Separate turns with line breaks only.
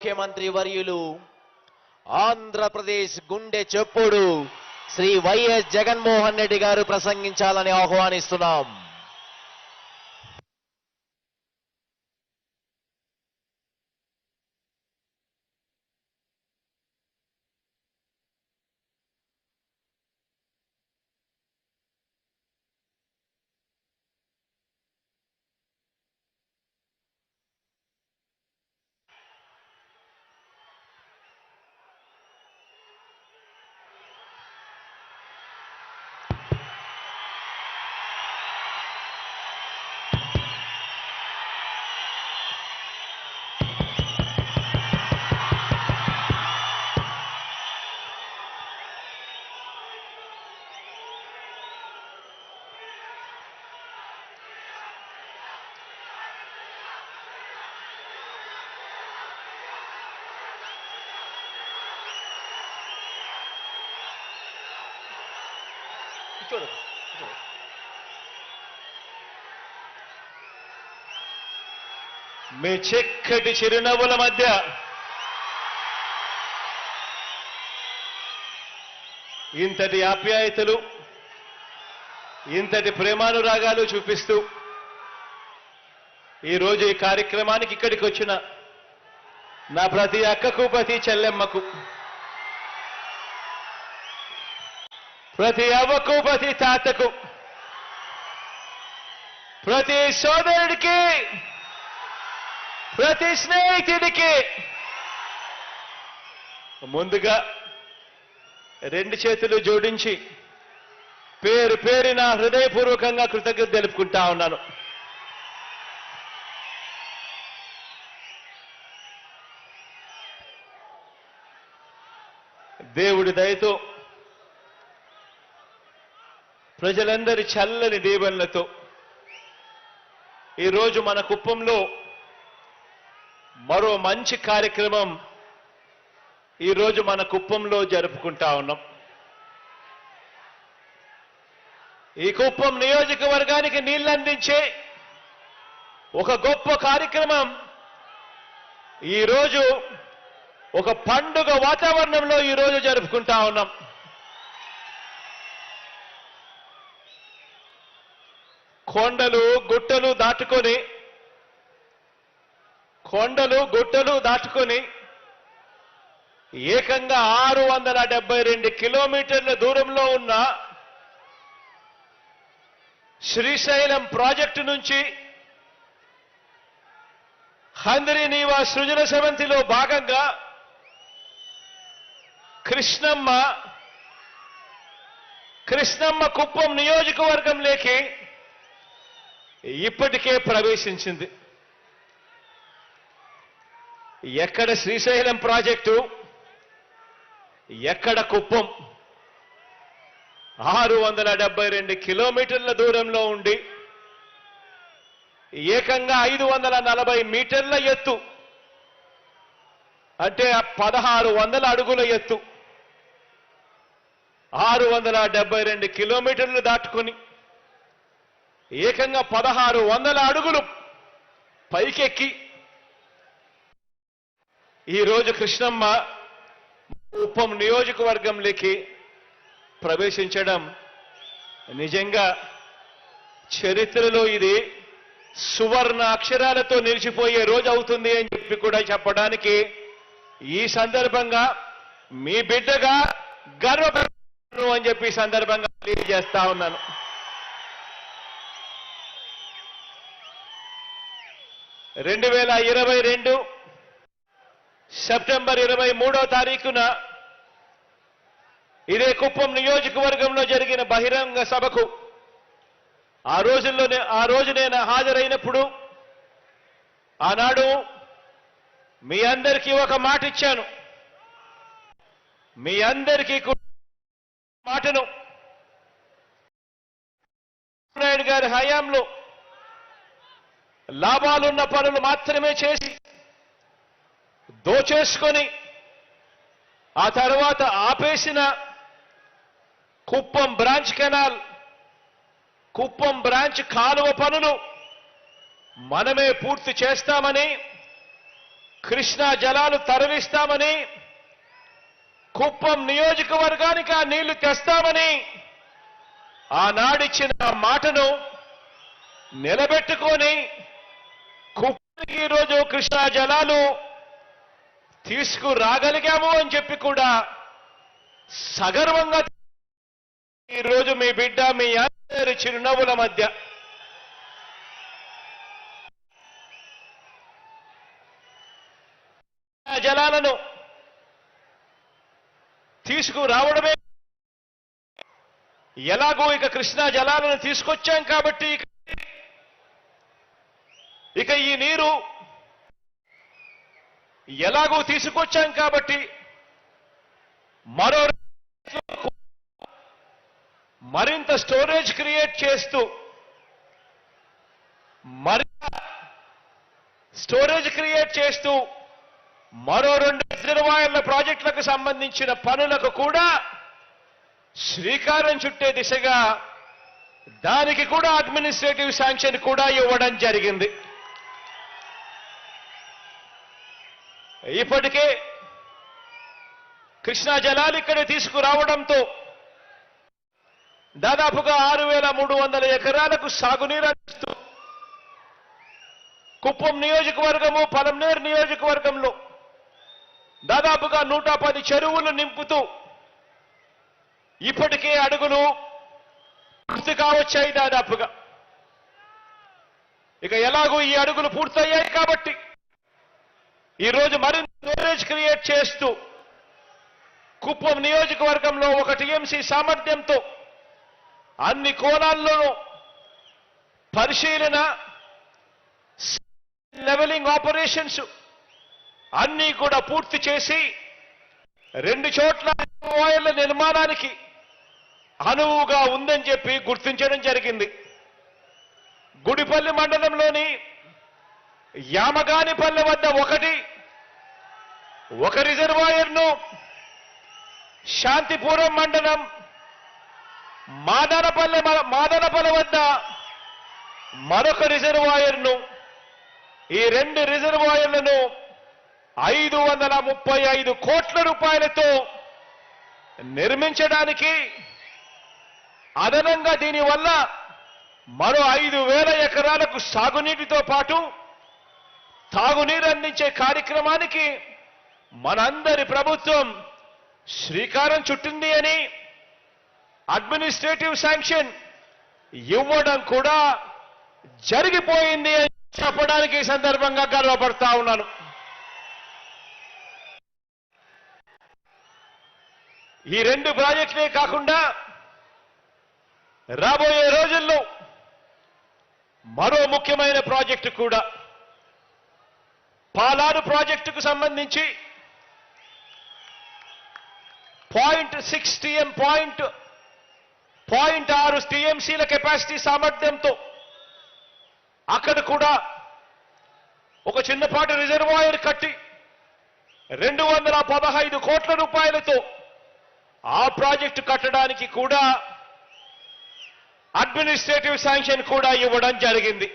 ముఖ్యమంత్రి వర్యులు ఆంధ్రప్రదేశ్ గుండె చెప్పుడు శ్రీ వైఎస్ జగన్మోహన్ రెడ్డి గారు ప్రసంగించాలని ఆహ్వానిస్తున్నాం.
మీ చిక్కటి చిరునవ్వుల మధ్య ఇంతటి ఆప్యాయతలు ఇంతటి ప్రేమానురాగాలు చూపిస్తూ ఈరోజు ఈ కార్యక్రమానికి ఇక్కడికి వచ్చిన నా ప్రతి అక్కకు ప్రతి చెల్లెమ్మకు. ప్రతి అవ్వకు ప్రతి తాతకు. ప్రతి సోదరుడికి ప్రతి స్నేహితుడికి. ముందుగా రెండు చేతులు జోడించి పేరు పేరిన హృదయపూర్వకంగా కృతజ్ఞత తెలుపుకుంటా ఉన్నాను. దేవుడి దయతో ప్రజలందరి చల్లని దీవెనలతో ఈరోజు మన కుప్పంలో మరో మంచి కార్యక్రమం ఈరోజు మన కుప్పంలో జరుపుకుంటా ఉన్నాం. ఈ కుప్పం నియోజకవర్గానికి నీళ్ళందించే ఒక గొప్ప కార్యక్రమం. ఈరోజు ఒక పండుగ వాతావరణంలో ఈరోజు జరుపుకుంటా ఉన్నాం. కొండలు గుట్టలు దాటుకొని కొండలు గుట్టలు దాటుకొని ఏకంగా ఆరు వందల డెబ్బై రెండు కిలోమీటర్ల దూరంలో ఉన్న శ్రీశైలం ప్రాజెక్టు నుంచి హందరి నీవా సృజన సమంతిలో భాగంగా కృష్ణమ్మ కృష్ణమ్మ కుప్పం నియోజకవర్గంలోకి ఇప్పటికే ప్రవేశించింది. ఎక్కడ శ్రీశైలం ప్రాజెక్టు ఎక్కడ కుప్పం ఆరు వందల డెబ్బై రెండు కిలోమీటర్ల దూరంలో ఉండి ఏకంగా ఐదు వందల నలభై మీటర్ల ఎత్తు అంటే పదహారు వందల అడుగుల ఎత్తు ఆరు వందల డెబ్బై రెండు కిలోమీటర్లు దాటుకుని ఏకంగా పదహారు వందల అడుగులు పైకెక్కి. ఈరోజు కృష్ణమ్మ ఉప్పం నియోజకవర్గంలోకి ప్రవేశించడం నిజంగా చరిత్రలో ఇది సువర్ణ అక్షరాలతో నిలిచిపోయే రోజు అవుతుంది అని చెప్పి కూడా చెప్పడానికి ఈ సందర్భంగా మీ బిడ్డగా గర్వపడుతున్నాను అని చెప్పి సందర్భంగా తెలియజేస్తా ఉన్నాను. రెండు వేల ఇరవై రెండు సెప్టెంబర్ ఇరవై మూడో తారీఖున ఇదే కుప్పం నియోజకవర్గంలో జరిగిన బహిరంగ సభకు ఆ రోజుల్లోనే ఆ రోజు నేను హాజరైనప్పుడు ఆనాడు మీ అందరికీ ఒక మాట ఇచ్చాను. మీ అందరికీ మాటను. నాయుడు గారి హయాంలో లాభాలున్న పనులు మాత్రమే చేసి దోచేసుకొని ఆ తర్వాత ఆపేసిన Kuppam branch canal Kuppam branch కాలువ పనులు మనమే పూర్తి చేస్తామని కృష్ణా జలాలు తరలిస్తామని కుప్పం నియోజకవర్గానికి ఆ నీళ్ళు తెస్తామని ఆనాడిచ్చిన మాటను నిలబెట్టుకొని కుప్పకి ఈరోజు కృష్ణా జలాలు తీసుకురాగలిగాము అని చెప్పి కూడా సగర్వంగా ఈరోజు మీ బిడ్డ మీ అందరి చిరునవ్వుల మధ్య జలాలను తీసుకురావడమే. ఎలాగో ఇక కృష్ణా జలాలను తీసుకొచ్చాం కాబట్టి ఇక- ఈ నీరు ఎలాగో తీసుకొచ్చాం కాబట్టి మరో మరింత స్టోరేజ్ క్రియేట్ చేస్తూ మరి స్టోరేజ్ క్రియేట్ చేస్తూ మరో రెండు రిజర్వాయర్ల ప్రాజెక్టులకు సంబంధించిన పనులకు కూడా శ్రీకారం చుట్టే దిశగా దానికి కూడా అడ్మినిస్ట్రేటివ్ శాంక్షన్ కూడా ఇవ్వడం జరిగింది. ఇప్పటికే కృష్ణా జలాలు ఇక్కడ తీసుకురావడంతో దాదాపుగా ఆరు వేల మూడు వందల ఎకరాలకు సాగునీరు అందిస్తూ కుప్పం నియోజకవర్గము పలంనేరు నియోజకవర్గంలో దాదాపుగా నూట పది చెరువులు నింపుతూ ఇప్పటికే అడుగులు పూర్తి కావచ్చాయి దాదాపుగా. ఇక ఎలాగో ఈ అడుగులు పూర్తయ్యాయి కాబట్టి ఈరోజు మరింత స్టోరేజ్ క్రియేట్ చేస్తూ కుప్పం నియోజకవర్గంలో ఒక టీఎంసీ సామర్థ్యంతో అన్ని కోణాల్లోనూ పరిశీలన లెవెలింగ్ ఆపరేషన్స్ అన్నీ కూడా పూర్తి చేసి రెండు చోట్ల రిజర్వాయర్ల నిర్మాణానికి అనువుగా ఉందని చెప్పి గుర్తించడం జరిగింది. గుడిపల్లి మండలంలోని యామగానిపల్లె వద్ద ఒకటి ఒక రిజర్వాయర్ను శాంతిపురం మండలం మాదనపల్లె మాదనపల్లె వద్ద మరొక రిజర్వాయర్ను ఈ రెండు రిజర్వాయర్లను ఐదు వందల ముప్పై ఐదు కోట్ల రూపాయలతో నిర్మించడానికి అదనంగా దీనివల్ల మరో ఐదు వేల ఎకరాలకు సాగునీటితో పాటు తాగునీరు అందించే కార్యక్రమానికి మనందరి ప్రభుత్వం శ్రీకారం చుట్టింది అని అడ్మినిస్ట్రేటివ్ శాంక్షన్ ఇవ్వడం కూడా జరిగిపోయింది అని చెప్పడానికి సందర్భంగా గర్వపడతా ఉన్నాను. ఈ రెండు ప్రాజెక్టులే కాకుండా రాబోయే రోజుల్లో మరో ముఖ్యమైన ప్రాజెక్టు కూడా పాలారు ప్రాజెక్టుకు సంబంధించి point six TM point point ఆరు టీఎంసీల కెపాసిటీ సామర్థ్యంతో అక్కడ కూడా ఒక చిన్నపాటి రిజర్వాయర్ కట్టి రెండు వందల పదహైదు కోట్ల రూపాయలతో ఆ ప్రాజెక్టు కట్టడానికి కూడా అడ్మినిస్ట్రేటివ్ శాంక్షన్ కూడా ఇవ్వడం జరిగింది.